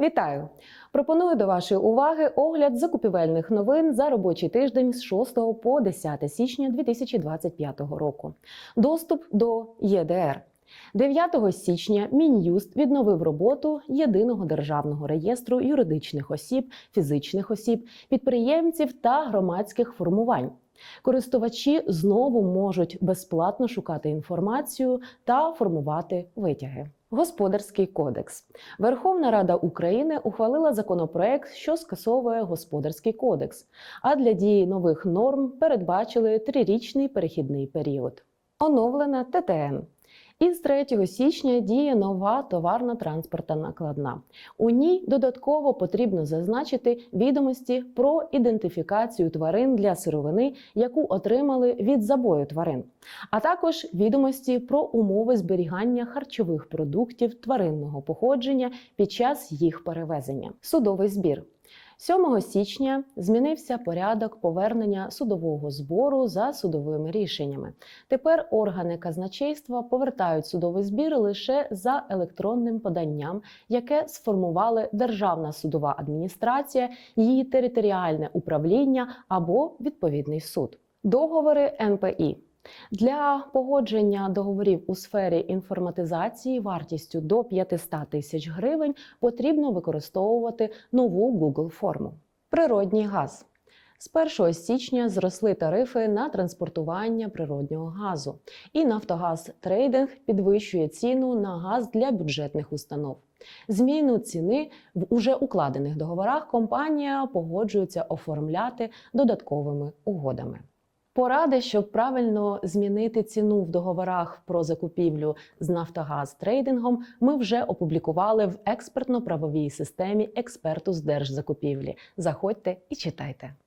Вітаю! Пропоную до вашої уваги огляд закупівельних новин за робочий тиждень з 6 по 10 січня 2025 року. Доступ до ЄДР. 9 січня Мін'юст відновив роботу єдиного державного реєстру юридичних осіб, фізичних осіб, підприємців та громадських формувань. Користувачі знову можуть безплатно шукати інформацію та формувати витяги. Господарський кодекс. Верховна Рада України ухвалила законопроект, що скасовує господарський кодекс. А для дії нових норм передбачили трирічний перехідний період. Оновлена ТТН. Із 3 січня діє нова товарна транспортна накладна. У ній додатково потрібно зазначити відомості про ідентифікацію тварин для сировини, яку отримали від забою тварин, а також відомості про умови зберігання харчових продуктів тваринного походження під час їх перевезення. Судовий збір. 7 січня змінився порядок повернення судового збору за судовими рішеннями. Тепер органи казначейства повертають судовий збір лише за електронним поданням, яке сформували Державна судова адміністрація, її територіальне управління або відповідний суд. Договори НПІ. Для погодження договорів у сфері інформатизації вартістю до 500 тисяч гривень потрібно використовувати нову Google форму. Природній газ. З 1 січня зросли тарифи на транспортування природнього газу, і Нафтогаз Трейдинг підвищує ціну на газ для бюджетних установ. Зміну ціни в уже укладених договорах компанія погоджується оформляти додатковими угодами. Поради, щоб правильно змінити ціну в договорах про закупівлю з Нафтогаз трейдингом, ми вже опублікували в експертно-правовій системі експерту з держзакупівлі. Заходьте і читайте.